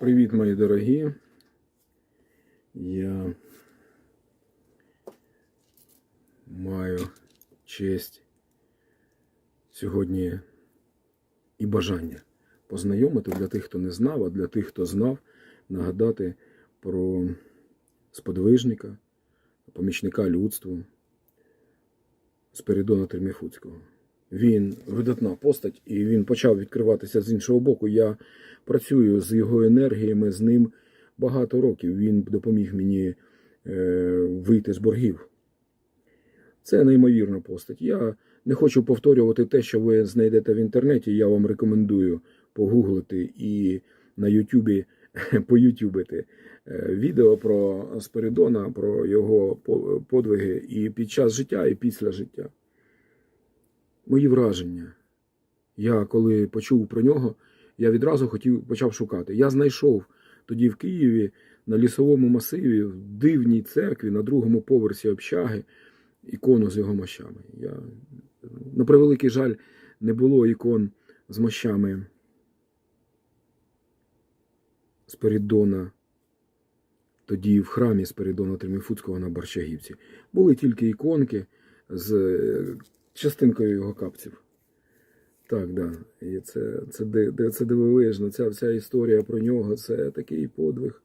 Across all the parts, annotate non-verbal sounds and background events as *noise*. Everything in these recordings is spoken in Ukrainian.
Привіт, мої дорогі. Я маю честь сьогодні і бажання познайомити для тих, хто не знав, а для тих, хто знав, нагадати про сподвижника, помічника людству Спиридона Терміфуцького. Він видатна постать, і він почав відкриватися з іншого боку. Я працюю з його енергіями, з ним багато років. Він допоміг мені е, вийти з боргів. Це неймовірна постать. Я не хочу повторювати те, що ви знайдете в інтернеті. Я вам рекомендую погуглити і на Ютубі *laughs* поютюбити е, відео про Спиридона, про його подвиги і під час життя, і після життя. Мої враження. Я коли почув про нього, я відразу хотів почав шукати. Я знайшов тоді в Києві на лісовому масиві, в дивній церкві на другому поверсі общаги ікону з його мощами. Я, на превеликий жаль, не було ікон з мощами Спиридона. Тоді в храмі Спиридона Триміфуцького на Барчагівці. Були тільки іконки з частинкою його капців. Так, да. І це, це, це дивовижно. Ця вся історія про нього це такий подвиг.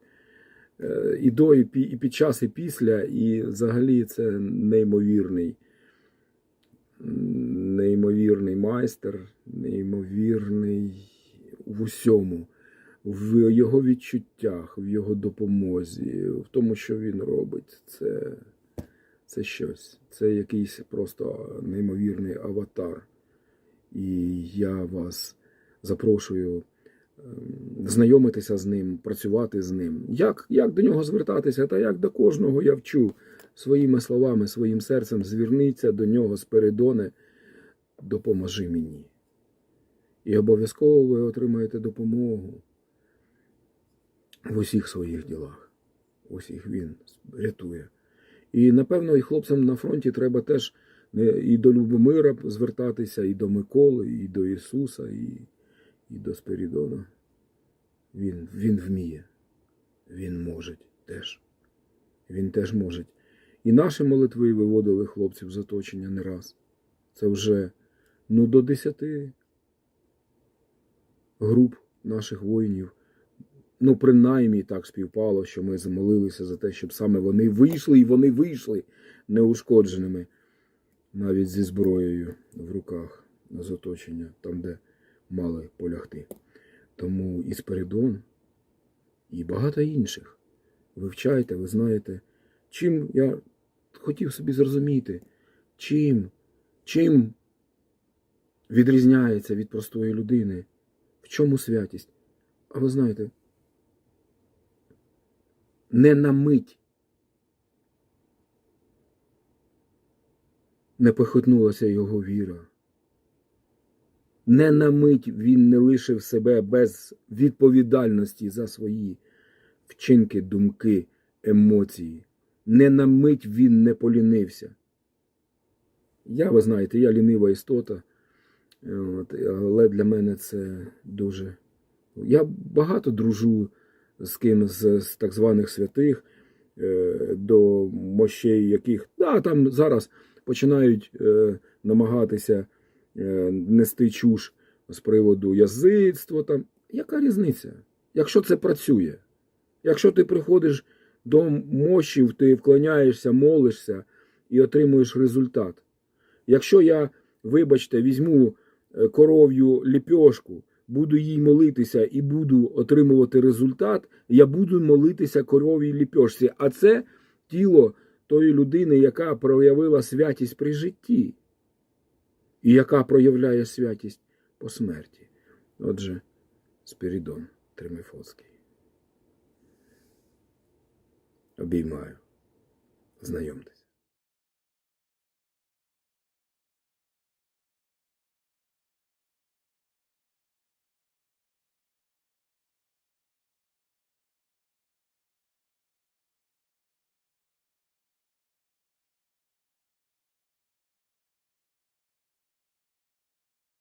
Е, І до, і, пі- і під час, і після, і взагалі це неймовірний, неймовірний майстер, неймовірний в усьому, в його відчуттях, в його допомозі, в тому, що він робить. Це, це щось. Це якийсь просто неймовірний аватар. І я вас запрошую ем, знайомитися з ним, працювати з ним. Як, як до нього звертатися, та як до кожного я вчу своїми словами, своїм серцем, зверніться до нього Спиридоне, допоможи мені. І обов'язково ви отримаєте допомогу в усіх своїх ділах. Усіх він рятує. І напевно, і хлопцям на фронті треба теж і до Любомира звертатися, і до Миколи, і до Ісуса, і, і до Спирідона. Він, він вміє, він може теж. Він теж може. І наші молитви виводили хлопців з оточення не раз. Це вже ну, до десяти груп наших воїнів. Ну, принаймні так співпало, що ми замолилися за те, щоб саме вони вийшли, і вони вийшли неушкодженими, навіть зі зброєю в руках з оточення, там, де мали полягти. Тому і Спиридон, і багато інших. Вивчайте, ви знаєте, чим я хотів собі зрозуміти, чим, чим відрізняється від простої людини, в чому святість. А ви знаєте, не на мить не похитнулася його віра. Не на мить він не лишив себе без відповідальності за свої вчинки, думки, емоції. Не на мить він не полінився. Я, ви знаєте, я лінива істота, але для мене це дуже. Я багато дружу з ким з, з так званих святих е, до мощей, яких да, там зараз починають е, намагатися е, нести чуш з приводу язицтва. Там. Яка різниця? Якщо це працює, якщо ти приходиш до мощів, ти вклоняєшся, молишся і отримуєш результат. Якщо я, вибачте, візьму коров'ю ліпьошку, буду їй молитися і буду отримувати результат, я буду молитися коровій ліпьошці. А це тіло тої людини, яка проявила святість при житті, і яка проявляє святість по смерті. Отже, Спірідон Тримифоцький. Обіймаю. Знайомте.